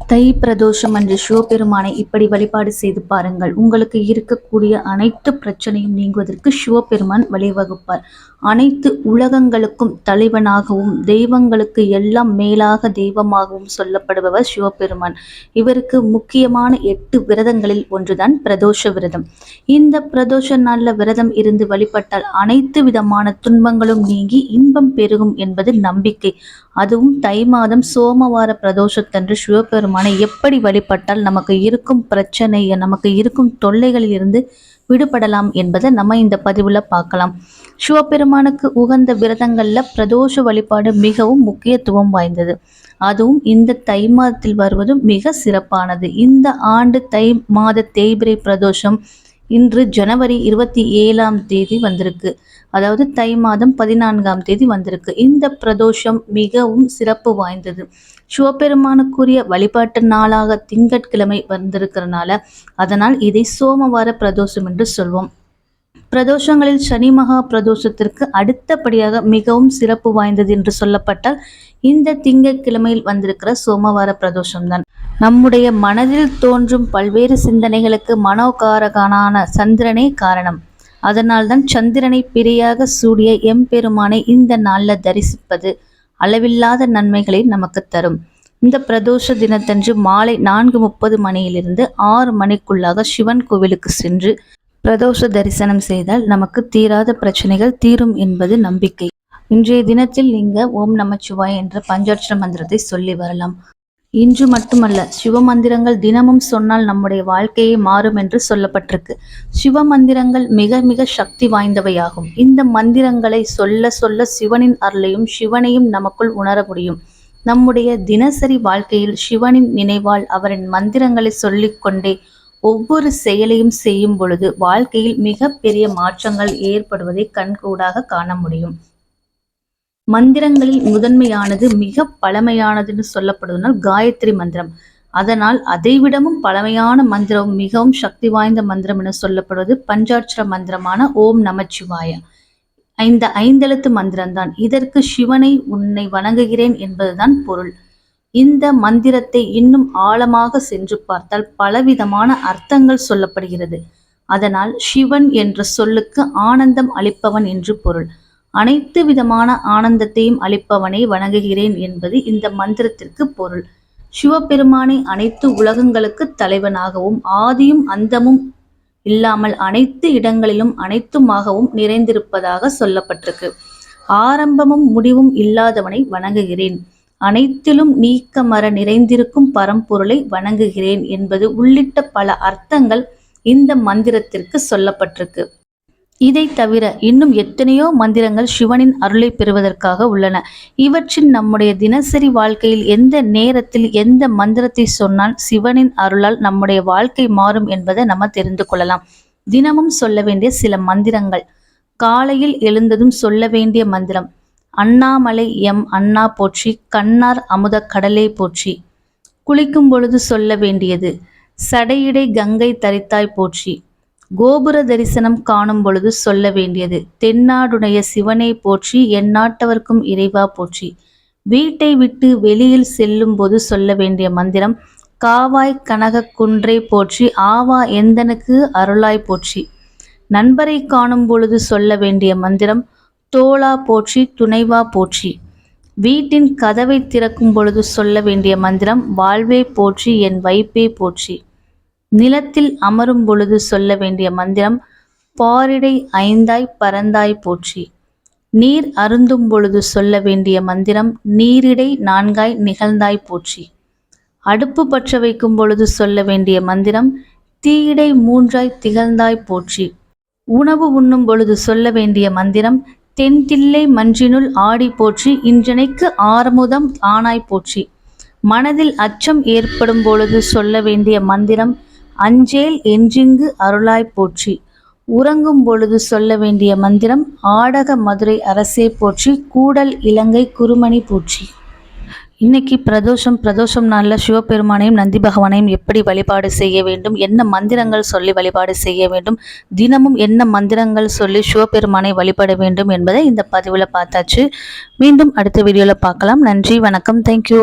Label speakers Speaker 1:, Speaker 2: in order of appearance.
Speaker 1: தை பிரதோஷம் அன்று சிவபெருமானை இப்படி வழிபாடு செய்து பாருங்கள். உங்களுக்கு இருக்கக்கூடிய அனைத்து பிரச்சனையும் நீங்குவதற்கு சிவபெருமான் வழிவகுப்பார். அனைத்து உலகங்களுக்கும் தலைவனாகவும் தெய்வங்களுக்கு எல்லாம் மேலாக தெய்வமாகவும் சொல்லப்படுபவர் சிவபெருமான். இவருக்கு முக்கியமான எட்டு விரதங்களில் ஒன்றுதான் பிரதோஷ விரதம். இந்த பிரதோஷ நாளில் விரதம் இருந்து வழிபட்டால் அனைத்து விதமான துன்பங்களும் நீங்கி இன்பம் பெருகும் என்பது நம்பிக்கை. அதுவும் தை மாதம் சோமவார பிரதோஷத்தன்று சிவபெருமானை எப்படி வழிபட்டால் நமக்கு இருக்கும் பிரச்சனை நமக்கு இருக்கும் தொல்லைகளில் இருந்து விடுபடலாம் என்பதை நம்ம இந்த பதிவில் பார்க்கலாம். சிவபெருமானுக்கு உகந்த விரதங்களில் பிரதோஷ வழிபாடு மிகவும் முக்கியத்துவம் வாய்ந்தது. அதுவும் இந்த தை மாதத்தில் வருவது மிக சிறப்பானது. இந்த ஆண்டு தை மாத தேய்பிரை பிரதோஷம் இன்று ஜனவரி இருபத்தி ஏழாம் தேதி வந்திருக்கு. அதாவது தை மாதம் பதினான்காம் தேதி வந்திருக்கு. இந்த பிரதோஷம் மிகவும் சிறப்பு வாய்ந்தது. சிவபெருமானுக்குரிய வழிபாட்டு நாளாக திங்கட்கிழமை வந்திருக்கிறனால அதனால் இதை சோமவார பிரதோஷம் என்று சொல்வோம். பிரதோஷங்களில் சனி மகா பிரதோஷத்திற்கு அடுத்தபடியாக மிகவும் சிறப்பு வாய்ந்தது என்று சொல்லப்பட்டால் இந்த திங்கட்கிழமையில் வந்திருக்கிற சோமவார பிரதோஷம்தான். நம்முடைய மனதில் தோன்றும் பல்வேறு சிந்தனைகளுக்கு மனோகாரகனான சந்திரனே காரணம். அதனால்தான் சந்திரனை பிரியாக சூடிய எம்பெருமானை இந்த நாளில் தரிசிப்பது அளவில்லாத நன்மைகளை நமக்கு தரும். இந்த பிரதோஷ தினத்தன்று மாலை நான்கு முப்பது மணியிலிருந்து ஆறு மணிக்குள்ளாக சிவன் கோவிலுக்கு சென்று பிரதோஷ தரிசனம் செய்தால் நமக்கு தீராத பிரச்சனைகள் தீரும் என்பது நம்பிக்கை. இன்றைய தினத்தில் நீங்க ஓம் நமச்சிவாய் என்ற பஞ்சாட்சர மந்திரத்தை சொல்லி வரலாம். இன்று மட்டுமல்ல சிவ மந்திரங்கள் தினமும் சொன்னால் நம்முடைய வாழ்க்கையே மாறும் என்று சொல்லப்பட்டிருக்கு. சிவ மந்திரங்கள் மிக மிக சக்தி வாய்ந்தவையாகும். இந்த மந்திரங்களை சொல்ல சொல்ல சிவனின் அருளையும் சிவனையும் நமக்குள் உணர முடியும். நம்முடைய தினசரி வாழ்க்கையில் சிவனின் நினைவால் அவரின் மந்திரங்களை சொல்லிக்கொண்டே ஒவ்வொரு செயலையும் செய்யும் பொழுது வாழ்க்கையில் மிக பெரிய மாற்றங்கள் ஏற்படுவதை கண்கூடாக காண முடியும். மந்திரங்களில் முதன்மையானது மிக பழமையானதுன்னு சொல்லப்படுவதனால் காயத்ரி மந்திரம். அதனால் அதைவிடமும் பழமையான மந்திரம் மிகவும் சக்தி வாய்ந்த மந்திரம் என சொல்லப்படுவது பஞ்சாட்சர மந்திரமான ஓம் நமச்சிவாய. இந்த ஐந்தெழுத்து மந்திரம்தான். இதற்கு சிவனை உன்னை வணங்குகிறேன் என்பதுதான் பொருள். இந்த மந்திரத்தை இன்னும் ஆழமாக சென்று பார்த்தால் பலவிதமான அர்த்தங்கள் சொல்லப்படுகிறது. அதனால் சிவன் என்ற சொல்லுக்கு ஆனந்தம் அளிப்பவன் என்று பொருள். அனைத்து விதமான ஆனந்தத்தையும் அளிப்பவனை வணங்குகிறேன் என்பது இந்த மந்திரத்திற்கு பொருள். சிவபெருமானை அனைத்து உலகங்களுக்கு தலைவனாகவும் ஆதியும் அந்தமும் இல்லாமல் அனைத்து இடங்களிலும் அனைத்துமாகவும் நிறைந்திருப்பதாக சொல்லப்பட்டிருக்கு. ஆரம்பமும் முடிவும் இல்லாதவனை வணங்குகிறேன். அனைத்திலும் நீக்கமர நிறைந்திருக்கும் பரம்பொருளை வணங்குகிறேன் என்பது உள்ளிட்ட பல அர்த்தங்கள் இந்த மந்திரத்திற்கு சொல்லப்பட்டிருக்கு. இதை தவிர இன்னும் எத்தனையோ மந்திரங்கள் சிவனின் அருளை பெறுவதற்காக உள்ளன. இவற்றில் நம்முடைய தினசரி வாழ்க்கையில் எந்த நேரத்தில் எந்த மந்திரத்தை சொன்னால் சிவனின் அருளால் நம்முடைய வாழ்க்கை மாறும் என்பதை நம்ம தெரிந்து கொள்ளலாம். தினமும் சொல்ல வேண்டிய சில மந்திரங்கள். காலையில் எழுந்ததும் சொல்ல வேண்டிய மந்திரம். அண்ணாமலை எம் அண்ணா போற்றி கண்ணார் அமுத கடலே போற்றி. குளிக்கும் பொழுது சொல்ல வேண்டியது. சடையிடை கங்கை தரித்தாய் போற்றி. கோபுர தரிசனம் காணும் பொழுது சொல்ல வேண்டியது தென்னாடுடைய சிவனை போற்றி எந்நாட்டவர்க்கும் இறைவா போற்றி வீட்டை விட்டு வெளியில் செல்லும் போது சொல்ல வேண்டிய மந்திரம் காவாய் கனக குன்றை போற்றி ஆவா எந்தனுக்கு அருளாய் போற்றி நண்பரை காணும் பொழுது சொல்ல வேண்டிய மந்திரம் தோளா போற்றி துணைவா போற்றி வீட்டின் கதவை திறக்கும் பொழுது சொல்ல வேண்டிய மந்திரம் வாழ்வே போற்றி என் வைப்பே போற்றி. நிலத்தில் அமரும் பொழுது சொல்ல வேண்டிய மந்திரம் பாரிடை ஐந்தாய் பரந்தாய் போற்றி. நீர் அருந்தும் பொழுது சொல்ல வேண்டிய மந்திரம் நீரிடை நான்காய் நிகழ்ந்தாய் போற்றி. அடுப்பு பற்ற வைக்கும் பொழுது சொல்ல வேண்டிய மந்திரம் தீயிடை மூன்றாய் திகழ்ந்தாய் போற்றி. உணவு உண்ணும் பொழுது சொல்ல வேண்டிய மந்திரம் தென்தில்லை மஞ்சினுள் ஆடி போற்றி இன்றனைக்கு ஆறுமுதம் ஆனாய் போற்றி. மனதில் அச்சம் ஏற்படும் பொழுது சொல்ல வேண்டிய மந்திரம் அஞ்சேல் என்றிங்கு அருளாய் போற்றி. உறங்கும் பொழுது சொல்ல வேண்டிய மந்திரம் ஆடக மதுரை அரசே போற்றி கூடல் இலங்கை குருமணி போற்றி. இன்னைக்கு பிரதோஷம் பிரதோஷம் நாளில் சிவபெருமானையும் நந்தி பகவானையும் எப்படி வழிபாடு செய்ய வேண்டும் என்ன மந்திரங்கள் சொல்லி வழிபாடு செய்ய வேண்டும் தினமும் என்ன மந்திரங்கள் சொல்லி சிவபெருமானை வழிபட வேண்டும் என்பதை இந்த பதிவில் பார்த்தாச்சு. மீண்டும் அடுத்த வீடியோவில் பார்க்கலாம். நன்றி வணக்கம். தேங்க்யூ